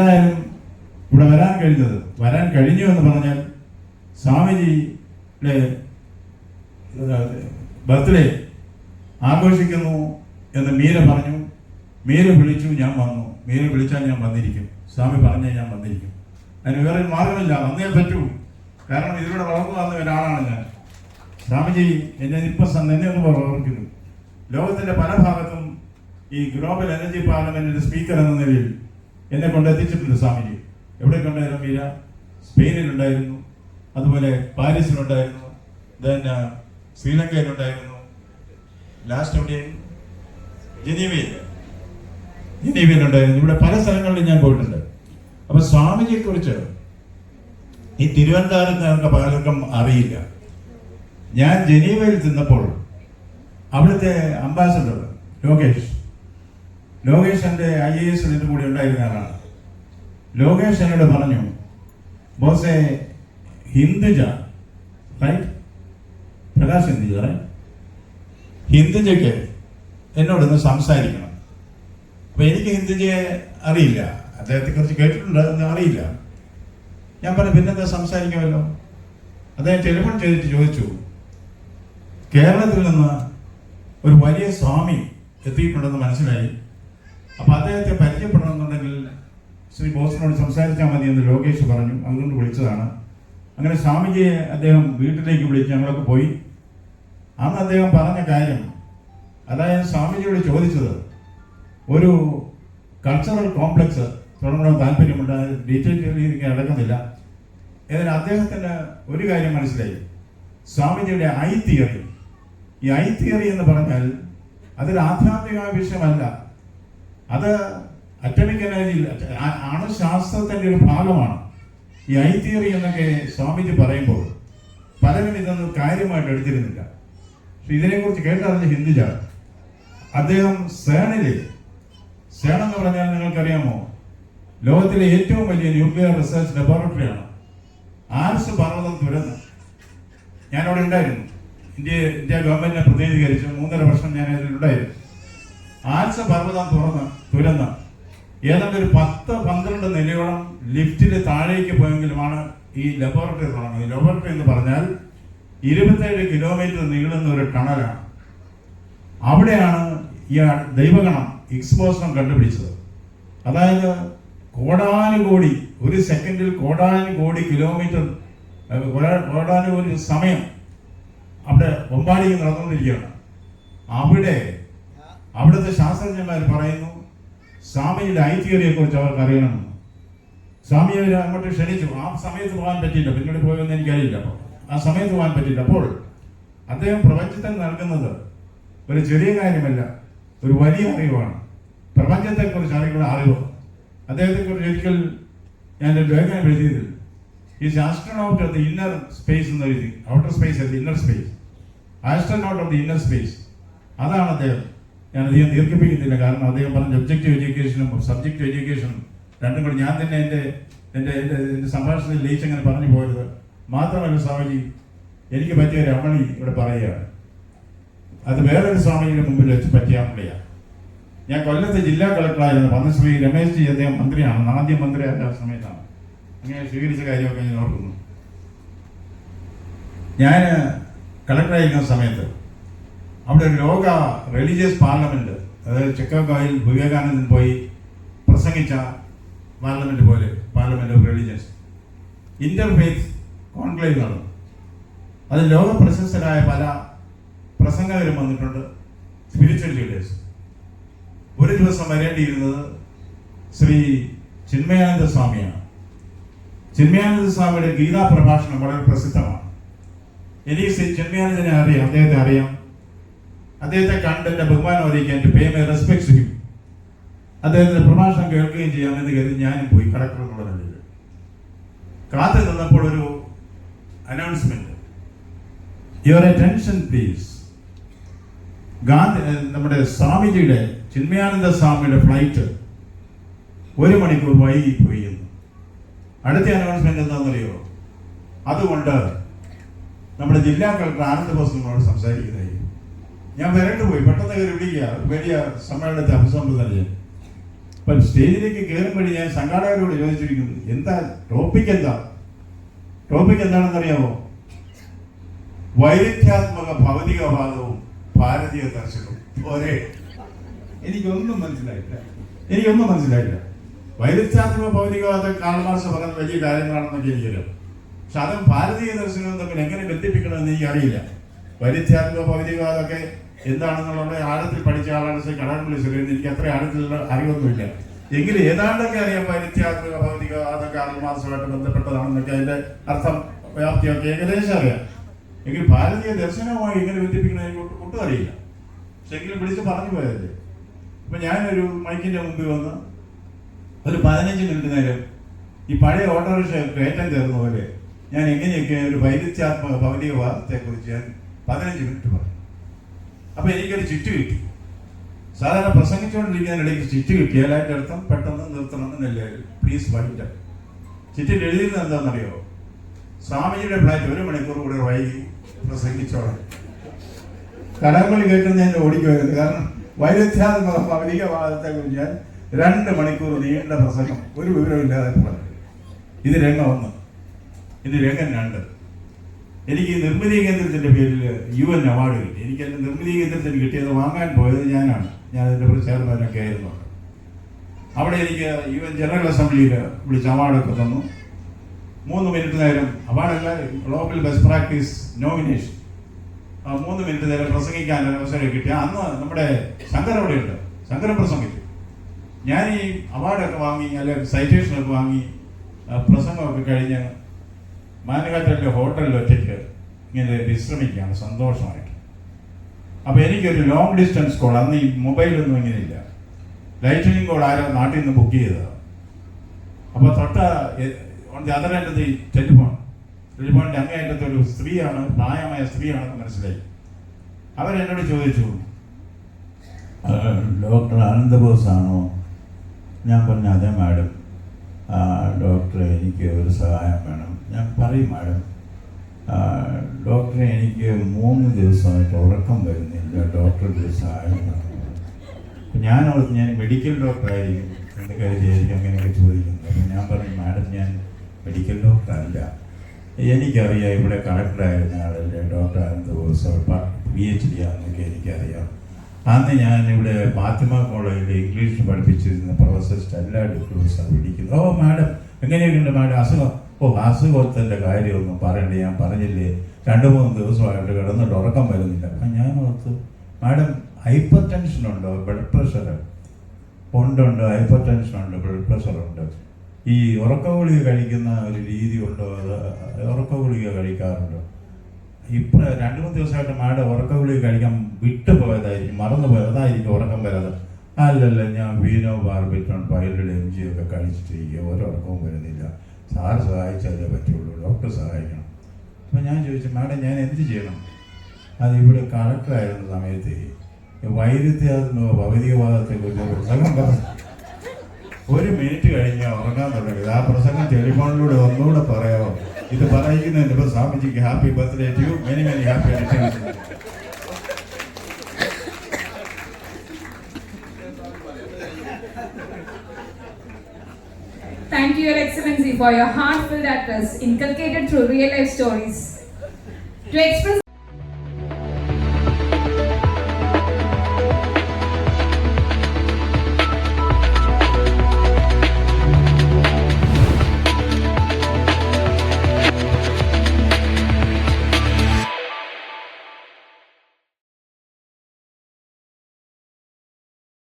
എന്തായാലും ഇവിടെ വരാൻ കഴിഞ്ഞത് വരാൻ കഴിഞ്ഞു എന്ന് പറഞ്ഞാൽ സ്വാമിജിയുടെ ബർത്ത്ഡേ ആഘോഷിക്കുന്നു എന്ന് മീര പറഞ്ഞു. മീര വിളിച്ചു ഞാൻ വന്നു. മീര വിളിച്ചാൽ ഞാൻ വന്നിരിക്കും. സ്വാമി പറഞ്ഞാൽ ഞാൻ വന്നിരിക്കും. അതിന് വേറെ മാർഗമില്ല. വന്നേ പറ്റൂ. കാരണം ഇതിലൂടെ വളർന്നു വന്ന ഒരാളാണ് ഞാൻ. സ്വാമിജി എന്നെ ഇപ്പൊ എന്നെ ഒന്ന് ഓർക്കുന്നു ലോകത്തിന്റെ പല ഭാഗത്തും ഈ ഗ്ലോബൽ എനർജി പാർലമെന്റിന്റെ സ്പീക്കർ എന്ന നിലയിൽ എന്നെ കൊണ്ട് എത്തിച്ചിട്ടുണ്ട് സ്വാമിജി. എവിടെ കൊണ്ടായിരുന്നു മീര? സ്പെയിനിലുണ്ടായിരുന്നു. അതുപോലെ പാരീസിലുണ്ടായിരുന്നു. ദെൻ ശ്രീലങ്കയിലുണ്ടായിരുന്നു. ലാസ്റ്റ് എവിടെയും ജനീവയിൽ. ജനീവയിലുണ്ടായിരുന്നു. ഇവിടെ പല സ്ഥലങ്ങളിലും ഞാൻ പോയിട്ടുണ്ട്. അപ്പൊ സ്വാമിജിയെ കുറിച്ച് ഈ തിരുവനന്തപുരത്ത് പലർക്കും അറിയില്ല. ഞാൻ ജനീവയിൽ ചെന്നപ്പോൾ അവിടുത്തെ അംബാസഡർ ലോകേഷ് ലോകേഷ് എന്റെ ഐ എ എസ് ഇതിന്റെ കൂടെ ഉണ്ടായിരുന്ന ആളാണ്. ലോകേഷ് എന്നോട് പറഞ്ഞു ബോസെ ഹിന്ദുജ റൈറ്റ് പ്രകാശ് ഹിന്ദുജ റൈറ്റ് ഹിന്ദുജയ്ക്ക് എന്നോടൊന്ന് സംസാരിക്കണം. അപ്പൊ എനിക്ക് ഹിന്ദുജയെ അറിയില്ല. അദ്ദേഹത്തെ കുറിച്ച് കേട്ടിട്ടുണ്ട് എന്ന് അറിയില്ല. ഞാൻ പറഞ്ഞു പിന്നെന്താ സംസാരിക്കാമല്ലോ? അദ്ദേഹം ടെലിഫോൺ ചെയ്തിട്ട് ചോദിച്ചു കേരളത്തിൽ നിന്ന് ഒരു വലിയ സ്വാമി എത്തിയിട്ടുണ്ടെന്ന് മനസ്സിലായി. അപ്പൊ അദ്ദേഹത്തെ പരിചയപ്പെടണമെന്നുണ്ടെങ്കിൽ ശ്രീ ബോസിനോട് സംസാരിച്ചാൽ മതി എന്ന് ലോകേഷ് പറഞ്ഞു. അതുകൊണ്ട് വിളിച്ചതാണ്. അങ്ങനെ സ്വാമിജിയെ അദ്ദേഹം വീട്ടിലേക്ക് വിളിച്ച് ഞങ്ങളൊക്കെ പോയി. അന്ന് അദ്ദേഹം പറഞ്ഞ കാര്യം അതായത് സ്വാമിജിയോട് ചോദിച്ചത് ഒരു കൾച്ചറൽ കോംപ്ലക്സ് തുടങ്ങണം താല്പര്യമുണ്ട് ഡീറ്റെയിൽ രീതിക്ക് നടക്കുന്നില്ല ഏതായാലും അദ്ദേഹത്തിന് ഒരു കാര്യം മനസ്സിലായി. സ്വാമിജിയുടെ ഐ തിയറി. ഈ ഐ തിയറി എന്ന് പറഞ്ഞാൽ അതൊരു ആധ്യാത്മികമായ വിഷയമല്ല. അത് അറ്റമിക് എനർജി അണുശാസ്ത്രത്തിന്റെ ഒരു ഭാഗമാണ്. ഈ ഐ തിയറി എന്നൊക്കെ സ്വാമിജി പറയുമ്പോൾ പലരും ഇതൊന്നും കാര്യമായിട്ട് എടുത്തിരുന്നില്ല. പക്ഷെ ഇതിനെക്കുറിച്ച് കേട്ടറിഞ്ഞ ഹിന്ദുജ അദ്ദേഹം സേണിൽ സേൺ എന്ന് പറഞ്ഞാൽ നിങ്ങൾക്കറിയാമോ? ലോകത്തിലെ ഏറ്റവും വലിയ ന്യൂക്ലിയർ റിസർച്ച് ലബോറട്ടറിയാണ്. ആർസ് പർവതം തുരന്ന്. ഞാനവിടെ ഉണ്ടായിരുന്നു. ഇന്ത്യ ഇന്ത്യ ഗവൺമെന്റിനെ പ്രതിനിധീകരിച്ച് മൂന്നര വർഷം ഞാൻ അതിലുണ്ടായിരുന്നു. ആൽസ പർവതം തുറന്ന് തുരന്ന് ഏതാണ്ട് ഒരു പത്ത് പന്ത്രണ്ട് നിലയോളം ലിഫ്റ്റിൽ താഴേക്ക് പോയെങ്കിലുമാണ് ഈ ലബോറട്ടറി തുടങ്ങുന്നത്. ലബോറട്ടറി എന്ന് പറഞ്ഞാൽ ഇരുപത്തേഴ് കിലോമീറ്റർ നീളുന്ന ഒരു ടണലാണ്. അവിടെയാണ് ഈ ദൈവഗണം എക്സ്പോസണം കണ്ടുപിടിച്ചത്. അതായത് കോടാനുകോടി ഒരു സെക്കൻഡിൽ കോടാനുകോടി കിലോമീറ്റർ കോടാനുകോടി സമയം അവിടെ ഒമ്പാടിക്ക് നടന്നുകൊണ്ടിരിക്കുകയാണ്. അവിടെ അവിടുത്തെ ശാസ്ത്രജ്ഞന്മാർ പറയുന്നു സ്വാമിയുടെ ഐതിഹ്യയെ കുറിച്ച് അവർക്ക് അറിയണം. സ്വാമി അവർ അങ്ങോട്ട് ക്ഷണിച്ചു. ആ സമയത്ത് പോകാൻ പറ്റിയില്ല. പിന്നീട് പോയെന്ന് എനിക്കറിയില്ല അപ്പോൾ ആ സമയത്ത് പോകാൻ പറ്റിയില്ല. അപ്പോൾ അദ്ദേഹം പ്രപഞ്ചത്തിൽ നൽകുന്നത് ഒരു ചെറിയ കാര്യമല്ല ഒരു വലിയ അറിവാണ്. പ്രപഞ്ചത്തെക്കുറിച്ച് അറിയുന്ന അറിവ്. അദ്ദേഹത്തെക്കുറിച്ച് ഒരിക്കൽ ഞാൻ ഒരു ലേഖനം എഴുതിയതിൽ is astronaut of the inner space എന്ന് എഴുതി ഔട്ടർ സ്പേസ് അല്ല inner space astronaut of the inner space അതാണ് അദ്ദേഹം. ഞാൻ അധികം ദീർഘിപ്പിക്കുന്നില്ല കാരണം അദ്ദേഹം പറഞ്ഞ ഒബ്ജക്റ്റീവ് എഡ്യൂക്കേഷനും സബ്ജക്റ്റ് എഡ്യൂക്കേഷനും രണ്ടും കൂടി ഞാൻ തന്നെ എന്റെ എന്റെ എന്റെ എന്റെ സംഭാഷണത്തിൽ ലയിച്ചങ്ങനെ പറഞ്ഞു പോയത് മാത്രമല്ല സ്വാമിജി എനിക്ക് പറ്റിയ ഒരു അമളി ഇവിടെ പറയുകയാണ്. അത് വേറൊരു സ്വാമിജിയുടെ മുമ്പിൽ വെച്ച് പറ്റിയ അമളിയാണ് ഞാൻ കൊല്ലത്തെ ജില്ലാ കളക്ടറായിരുന്നു അന്ന് ശ്രീ രമേശ് ജി അദ്ദേഹം മന്ത്രിയാണ്. ആദ്യം മന്ത്രിയായ സമയത്താണ്. അങ്ങനെ സ്വീകരിച്ച കാര്യമൊക്കെ ഞാൻ ഓർക്കുന്നു. ഞാൻ കളക്ടറായിരിക്കുന്ന സമയത്ത് അവിടെ ലോക റിലീജിയസ് പാർലമെന്റ് അതായത് ചിക്കാഗോയിൽ വിവേകാനന്ദൻ പോയി പ്രസംഗിച്ച പാർലമെന്റ് പോലെ parliament of religions interface conclave നടന്നു. അതിൽ ലോക പ്രശസ്തരായ പല പ്രസംഗകരും വന്നിട്ടുണ്ട്. സ്പിരിച്വൽ ലീഡേഴ്സ് ഒരു ദിവസം വരേണ്ടിയിരുന്നത് ശ്രീ ചിന്മയാനന്ദ സ്വാമിയാണ്. ചിന്മയാനന്ദ സ്വാമിയുടെ ഗീതാ പ്രഭാഷണം വളരെ പ്രസിദ്ധമാണ്. എനിക്ക് ശ്രീ ചിന്മയാനന്ദനെ അറിയാം അദ്ദേഹത്തെ അറിയാം. അദ്ദേഹത്തെ കണ്ട് എന്റെ ബഹുമാനം അറിയിക്കാൻ എന്റെ പേ മൈ റെസ്പെക്ട് ഹിം അദ്ദേഹത്തിന്റെ പ്രഭാഷണം കേൾക്കുകയും ചെയ്യാമെന്ന് കരുതി ഞാനും പോയി കളക്ടർ എന്നുള്ള നിലയിൽ. കാത്തു നിന്നപ്പോൾ ഒരു announcement your attention please Gandhi നമ്മുടെ സ്വാമിജിയുടെ ചിന്മയാനന്ദ സ്വാമിയുടെ ഫ്ലൈറ്റ് ഒരു മണിക്കൂർ വൈകി പോയി എന്ന്. അടുത്ത അനൗൺസ്മെന്റ് എന്താണെന്നറിയോ? അതുകൊണ്ട് നമ്മുടെ ജില്ലാ കളക്ടർ ആനന്ദ് നിങ്ങളോട് സംസാരിക്കുന്നതായി ഞാൻ വരണ്ടു പോയി. പെട്ടെന്ന് കയറി വിളിക്കുക വലിയ സമ്മേളനത്തെ അഭിസംബോധന ചെയ്യാൻ അപ്പം സ്റ്റേജിലേക്ക് കയറുമ്പോഴേ ഞാൻ സംഘാടകരോട് ചോദിച്ചിരിക്കുന്നു എന്താ ടോപ്പിക് എന്താ? ടോപ്പിക് എന്താണെന്ന് അറിയാമോ വൈരുദ്ധ്യാത്മക ഭൗതികവാദവും ഭാരതീയ ദർശനവും. ഒരേ എനിക്കൊന്നും മനസ്സിലായില്ല. എനിക്കൊന്നും മനസ്സിലായില്ല. വൈരുദ്ധ്യാത്മക ഭൗതികവാദം കാൾമാർസ് പറയുന്ന വലിയ കാര്യങ്ങളാണെന്നൊക്കെ എനിക്കറിയാം. പക്ഷെ അതും ഭാരതീയ ദർശനവും തമ്മിൽ എങ്ങനെ ബന്ധിപ്പിക്കണമെന്ന് എനിക്കറിയില്ല. വൈരുദ്ധ്യാത്മക ഭൗതികവാദമൊക്കെ എന്താണെന്നുള്ളത് ആഴത്തിൽ പഠിച്ച ആളാണ് ശ്രീ കടാകുള്ളി സുരേന്ദ്രൻ. എനിക്ക് അത്ര ആഴത്തിലുള്ള അറിവൊന്നുമില്ല. എങ്കിലും ഏതാണ്ടൊക്കെ അറിയാം വൈദ്യാത്മിക ഭൗതിക അതൊക്കെ ആത്മാസമായിട്ട് ബന്ധപ്പെട്ടതാണെന്നൊക്കെ അതിന്റെ അർത്ഥം വ്യാപ്തിയൊക്കെ ഏകദേശം അറിയാം. എങ്കിൽ ഭാരതീയ ദർശനവുമായി ഇങ്ങനെ ബന്ധിപ്പിക്കണമെന്ന് ഒട്ടും- അറിയില്ല. പക്ഷെ എങ്കിലും വിളിച്ച് പറഞ്ഞു പോയതല്ലേ? അപ്പൊ ഞാനൊരു മൈക്കിന്റെ മുമ്പിൽ വന്ന് ഒരു പതിനഞ്ച് മിനിറ്റ് നേരം ഈ പഴയ ഓട്ടോറിക്ഷ കയറ്റം ചേർന്ന പോലെ ഞാൻ എങ്ങനെയൊക്കെ ഒരു വൈരുദ്ധ്യാത്മക ഭൗതികവാദത്തെ കുറിച്ച് ഞാൻ പതിനഞ്ച് മിനിറ്റ് പറഞ്ഞു അപ്പൊ എനിക്കൊരു ചുറ്റ് കിട്ടി. സാധാരണ പ്രസംഗിച്ചുകൊണ്ടിരിക്കുന്നതിനിടയ്ക്ക് ചിറ്റ് കിട്ടിയാൽ അതിന്റെ അർത്ഥം പെട്ടെന്ന് നിർത്തണമെന്നല്ലേ പ്ലീസ് വൈറ്റ് ചിറ്റിൽ എഴുതിയിരുന്നത് എന്താണെന്നറിയോ? സ്വാമിജിയുടെ ഫ്ലാറ്റ് ഒരു മണിക്കൂർ കൂടെ വൈകി പ്രസംഗിച്ചോളാം. കടകളിൽ കേട്ട് ഞാൻ ഓടിക്കുമായിരുന്നു കാരണം വൈരുദ്ധ്യാത്മക ഭൗതികവാദത്തെ കുറിച്ച് ഞാൻ രണ്ട് മണിക്കൂർ നീണ്ട പ്രസംഗം. ഒരു വിവരമില്ലാതെ പറഞ്ഞു ഇത് രംഗം ഒന്ന്. ഇത് രംഗം രണ്ട്. എനിക്ക് നിർമ്മിതി കേന്ദ്രത്തിന്റെ പേരിൽ യു എൻ അവാർഡ് കിട്ടി. എനിക്ക് എന്റെ നിർമ്മിതി കേന്ദ്രത്തിന് കിട്ടിയത് വാങ്ങാൻ പോയത് ഞാനാണ്. ഞാൻ അതിന്റെ ഒരു ചെയർമാനൊക്കെ ആയിരുന്നു. അവിടെ എനിക്ക് യു എൻ ജനറൽ അസംബ്ലിയിൽ വിളിച്ച് അവാർഡൊക്കെ തന്നു. മൂന്ന് മിനിറ്റ് നേരം അവാർഡല്ല ഗ്ലോബൽ ബെസ്റ്റ് പ്രാക്ടീസ് നോമിനേഷൻ മൂന്ന് മിനിറ്റ് നേരം പ്രസംഗിക്കാൻ അവസരം കിട്ടി. അന്ന് നമ്മുടെ ശങ്കർ അവിടെയുണ്ട്. ശങ്കരൻ പ്രസംഗിച്ചു. ഞാൻ ഈ അവാർഡൊക്കെ വാങ്ങി അല്ലെങ്കിൽ സൈറ്റേഷനൊക്കെ വാങ്ങി പ്രസംഗമൊക്കെ കഴിഞ്ഞ് മാനകാറ്റലിലെ ഹോട്ടലിൽ ഒറ്റയ്ക്ക് ഇങ്ങനെ വിശ്രമിക്കുകയാണ് സന്തോഷമായിട്ട്. അപ്പൊ എനിക്കൊരു ലോങ് ഡിസ്റ്റൻസ് കോൾ അന്ന് ഈ മൊബൈലൊന്നും ഇങ്ങനെയില്ല. ലൈറ്റനിങ് കോൾ ആരോ നാട്ടിൽ നിന്ന് ബുക്ക് ചെയ്തതാണ് അപ്പൊ തൊട്ട അതർ എൻഡ് ദി ടെലിഫോൺ ടെലിഫോണിന്റെ അങ്ങേയറ്റത്തെ ഒരു സ്ത്രീയാണ് പ്രായമായ സ്ത്രീയാണെന്ന് മനസ്സിലായി. അവരെന്നോട് ചോദിച്ചു "ആ, ഡോക്ടർ ആനന്ദബോസ് ആണോ ഞാൻ പറഞ്ഞു അതെ മാഡം ഡോക്ടറെ എനിക്ക് ഒരു സഹായം വേണം. ഞാൻ പറയും മാഡം. ഡോക്ടറെ എനിക്ക് മൂന്ന് ദിവസമായിട്ട് ഉറക്കം വരുന്നില്ല. ഡോക്ടറുടെ ഒരു സഹായം ഞാൻ ഓർത്ത് ഞാൻ മെഡിക്കൽ ഡോക്ടറായിരിക്കും എന്ന് കരുതിയായിരിക്കും അങ്ങനെയൊക്കെ ചോദിക്കുന്നത്. അപ്പം ഞാൻ പറഞ്ഞു മാഡം ഞാൻ മെഡിക്കൽ ഡോക്ടറല്ല എനിക്കറിയാം ഇവിടെ കളക്ടറായിരുന്ന ആളല്ലേ. Doctor Anand Bose P H D ആണെന്നൊക്കെ എനിക്കറിയാം. അന്ന് ഞാൻ ഇവിടെ ഫാത്തിമ കോളേജിൽ ഇംഗ്ലീഷ് പഠിപ്പിച്ചിരുന്ന പ്രൊഫസർ സ്റ്റെല്ല ഡിക്രൂസ് വിളിക്കുന്നു. ഓ മാഡം എങ്ങനെയൊക്കെയുണ്ട് മാഡം? അസുഖം? ഓ അസുഖത്തിന്റെ കാര്യമൊന്നും പറയണ്ട ഞാൻ പറഞ്ഞില്ലേ? രണ്ട് മൂന്ന് ദിവസമായിട്ട് കിടന്നിട്ട് ഉറക്കം വരുന്നില്ല. അപ്പം ഞാൻ ഓർത്ത് മാഡം ഹൈപ്പർ ടെൻഷൻ ഉണ്ടോ? ബ്ലഡ് പ്രഷർ ഉണ്ടുണ്ട് ഹൈപ്പർ ടെൻഷൻ ഉണ്ട്? ബ്ലഡ് പ്രഷർ ഉണ്ട്? ഈ ഉറക്ക ഗുളിക കഴിക്കുന്ന ഒരു രീതി ഉണ്ടോ? അത് ഉറക്ക ഗുളിക കഴിക്കാറുണ്ടോ? ഇപ്പൊ രണ്ടു മൂന്ന് ദിവസമായിട്ട് മാഡം ഉറക്ക ഗുളി കഴിക്കാൻ വിട്ടു പോയതായിരിക്കും മറന്നു പോയതായിരിക്കും ഉറക്കം വരാതെ. അല്ലല്ല ഞാൻ വീനോ ബാർബിറ്റോൺ പൈലഡ് എം ജി ഒക്കെ കഴിച്ചിട്ടിരിക്കുക ഒരു ഉറക്കവും വരുന്നില്ല. സാർ സഹായിച്ചാലേ പറ്റുള്ളൂ ഡോക്ടർ സഹായിക്കണം. അപ്പം ഞാൻ ചോദിച്ചു മാഡം ഞാൻ എന്ത് ചെയ്യണം? അത് ഇവിടെ കളക്ടറായിരുന്ന സമയത്ത് വൈരുദ്ധ്യാത്മക ഭൗതികവാദത്തെ കുറിച്ച് പ്രസംഗം പറഞ്ഞു. ഒരു മിനിറ്റ് കഴിഞ്ഞാൽ ഉറങ്ങാൻ തുടങ്ങിയത് ആ പ്രസംഗം ടെലിഫോണിലൂടെ ഒന്നുകൂടെ പറയാമോ? ഇത് പറയിക്കുന്നതിന് ഇപ്പൊ സ്വാമിജിക്ക് happy birthday to you many many happy returns Thank you, Your Excellency, for your heartfelt address inculcated through real life stories. To express